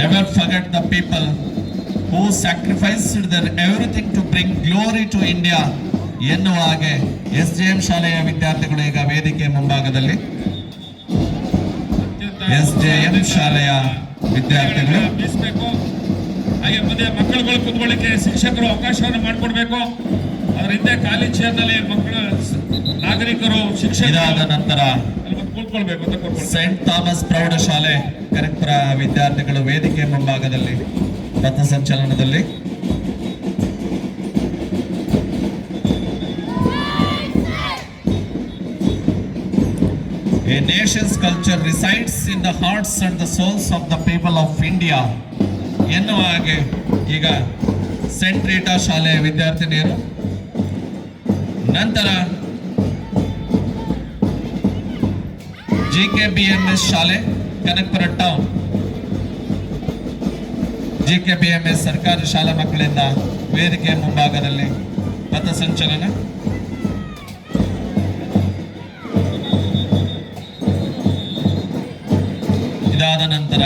Never forget the people who sacrificed their everything to bring glory to India ಎನ್ನುವ ಹಾಗೆ S J M ಶಾಲೆಯ ವಿದ್ಯಾರ್ಥಿಗಳು ಈಗ ವೇದಿಕೆ ಮುಂಭಾಗದಲ್ಲಿ. ಎಸ್ ಜೆ ಎಂ ಶಾಲೆಯ ವಿದ್ಯಾರ್ಥಿಗಳು. ಹಾಗೆ ಮುಂದೆ ಮಕ್ಕಳುಗಳು ಕುತ್ಕೊಳ್ಳಿಕ್ಕೆ ಶಿಕ್ಷಕರು ಅವಕಾಶವನ್ನು ಮಾಡಿಕೊಡ್ಬೇಕು. ಅದ್ರ ಹಿಂದೆ ಖಾಲಿ ಚೇರ್ನಲ್ಲಿ ಮಕ್ಕಳು ನಾಗರಿಕರು ಶಿಕ್ಷಕರಾದ ನಂತರ ಸೈಂಟ್ ಥಾಮಸ್ ಪ್ರೌಢಶಾಲೆ, ಕನಕಪುರ ವಿದ್ಯಾರ್ಥಿಗಳು ವೇದಿಕೆ ಮುಂಭಾಗದಲ್ಲಿ ಪಥಸಂಚಲನದಲ್ಲಿ A nation's culture resides in the hearts and the souls of the people of India. ಎನ್ನುವ ಹಾಗೆ ಈಗ ಸೆಂಟ್ ರೀಟಾ ಶಾಲೆಯ ವಿದ್ಯಾರ್ಥಿನಿಯರು. ನಂತರ ಜಿ ಬಿ ಎಂ ಎಸ್ ಶಾಲೆ ಕನಕಪುರ ಟೌನ್ ಜಿ ಸರ್ಕಾರಿ ಶಾಲಾ ಮಕ್ಕಳಿಂದ ವೇದಿಕೆ ಮುಂಭಾಗದಲ್ಲಿ ಪಥಸಂಚಲನ ಇದಾದ ನಂತರ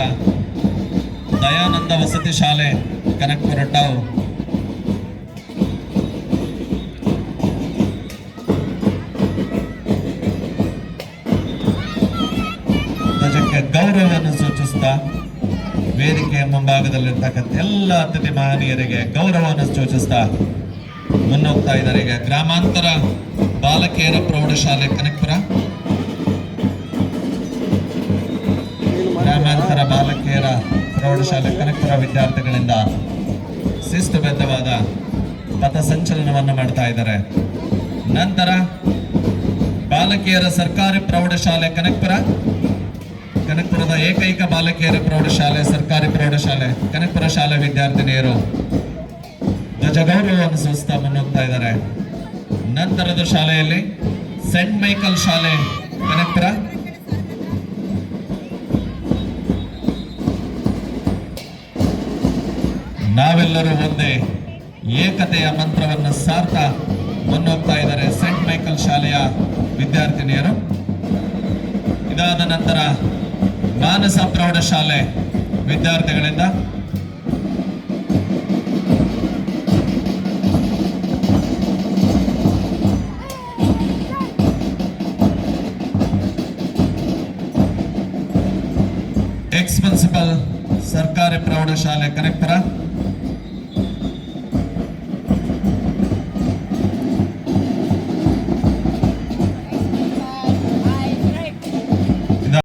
ದಯಾನಂದ ವಸತಿ ಶಾಲೆ ಕನಕಪುರ ಟೌನ್ ವೇದಿಕೆಯ ಮುಂಭಾಗದಲ್ಲಿರ್ತಕ್ಕಂಥ ಎಲ್ಲ ಅತಿಥಿ ಮಹನೀಯರಿಗೆ ಗೌರವವನ್ನು ಸೂಚಿಸ್ತಾ ಮುನ್ನೋಗ್ತಾ ಇದ್ದಾರೆ. ಈಗ ಗ್ರಾಮಾಂತರ ಬಾಲಕಿಯರ ಪ್ರೌಢಶಾಲೆ ಕನಕಪುರ. ಗ್ರಾಮಾಂತರ ಬಾಲಕಿಯರ ಪ್ರೌಢಶಾಲೆ ಕನಕಪುರ ವಿದ್ಯಾರ್ಥಿಗಳಿಂದ ಶಿಸ್ತುಬದ್ಧವಾದ ಪಥಸಂಚಲನವನ್ನು ಮಾಡ್ತಾ ಇದ್ದಾರೆ. ನಂತರ ಬಾಲಕಿಯರ ಸರ್ಕಾರಿ ಪ್ರೌಢಶಾಲೆ ಕನಕಪುರ. ಕನಕಪುರದ ಏಕೈಕ ಬಾಲಕಿಯರ ಪ್ರೌಢಶಾಲೆ, ಸರ್ಕಾರಿ ಪ್ರೌಢಶಾಲೆ, ಕನಕಪುರ ಶಾಲೆ ವಿದ್ಯಾರ್ಥಿನಿಯರು. ಧ್ವಜಗೌರವವನ್ನು ಸೂಚಿಸ್ತಾ ಮುನ್ನೋಗ್ತಾ ಇದ್ದಾರೆ. ನಂತರದ ಶಾಲೆಯಲ್ಲಿ ಸೆಂಟ್ ಮೈಕಲ್ ಶಾಲೆ, ಕನಕಪುರ. ನಾವೆಲ್ಲರೂ ಒಂದೇ ಏಕತೆಯ ಮಂತ್ರವನ್ನು ಸಾರ್ತಾ ಮುನ್ನೋಗ್ತಾ ಇದ್ದಾರೆ ಸೆಂಟ್ ಮೈಕಲ್ ಶಾಲೆಯ ವಿದ್ಯಾರ್ಥಿನಿಯರು. ಇದಾದ ನಂತರ ಮಾನಸ ಪ್ರೌಢಶಾಲೆ ವಿದ್ಯಾರ್ಥಿಗಳಿಂದ. ಎಕ್ಸ್ ಪ್ರಿನ್ಸಿಪಲ್ ಸರ್ಕಾರಿ ಪ್ರೌಢಶಾಲೆ ಕನಕಪುರ